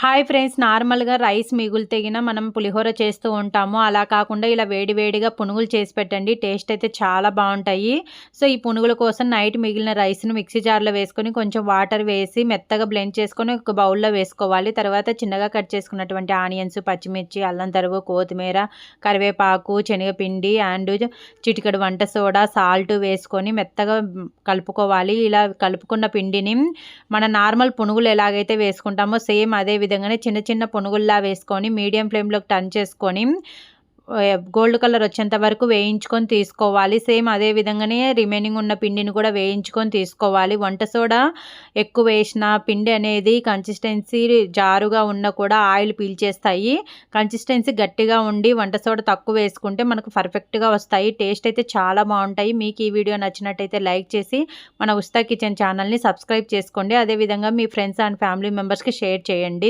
Hi friends నార్మల్గా rice మిగులు తెగిన మనం పులిహోర చేస్తూ ఉంటాము. అలా కాకుండా ఇలా వేడివేడిగా పునుగులు చేసి పెట్టండి. టేస్ట్ అయితే చాలా బాగుంటాయి. సో ఈ పునుగుల కోసం నైట్ మిగిలిన రైస్ను మిక్సీ జార్లో వేసుకొని కొంచెం వాటర్ వేసి మెత్తగా బ్లెండ్ చేసుకొని ఒక బౌల్లో వేసుకోవాలి. తర్వాత చిన్నగా కట్ చేసుకున్నటువంటి ఆనియన్స్ పచ్చిమిర్చి అల్లం తరుగు కొత్తిమీర కరివేపాకు శనగపిండి అండ్ చిటికడు వంట సోడా సాల్ట్ వేసుకొని మెత్తగా కలుపుకోవాలి. ఇలా కలుపుకున్న పిండిని మన నార్మల్ పునుగులు ఎలాగైతే వేసుకుంటామో సేమ్ అదే విధంగానే చిన్న చిన్న పునుగుల్లా వేసుకొని మీడియం ఫ్లేమ్లోకి టర్న్ చేసుకొని గోల్డ్ కలర్ వచ్చేంత వరకు వేయించుకొని తీసుకోవాలి. సేమ్ అదే విధంగానే రిమైనింగ్ ఉన్న పిండిని కూడా వేయించుకొని తీసుకోవాలి. వంట సోడా ఎక్కువ వేసిన పిండి అనేది కన్సిస్టెన్సీ జారుగా ఉన్న కూడా ఆయిల్ పీల్చేస్తాయి. కన్సిస్టెన్సీ గట్టిగా ఉండి వంట సోడా తక్కువ వేసుకుంటే మనకు పర్ఫెక్ట్గా వస్తాయి. టేస్ట్ అయితే చాలా బాగుంటాయి. మీకు ఈ వీడియో నచ్చినట్టయితే లైక్ చేసి మన ఉస్తా కిచెన్ ఛానల్ని సబ్స్క్రైబ్ చేసుకోండి. అదేవిధంగా మీ ఫ్రెండ్స్ అండ్ ఫ్యామిలీ మెంబర్స్కి షేర్ చేయండి.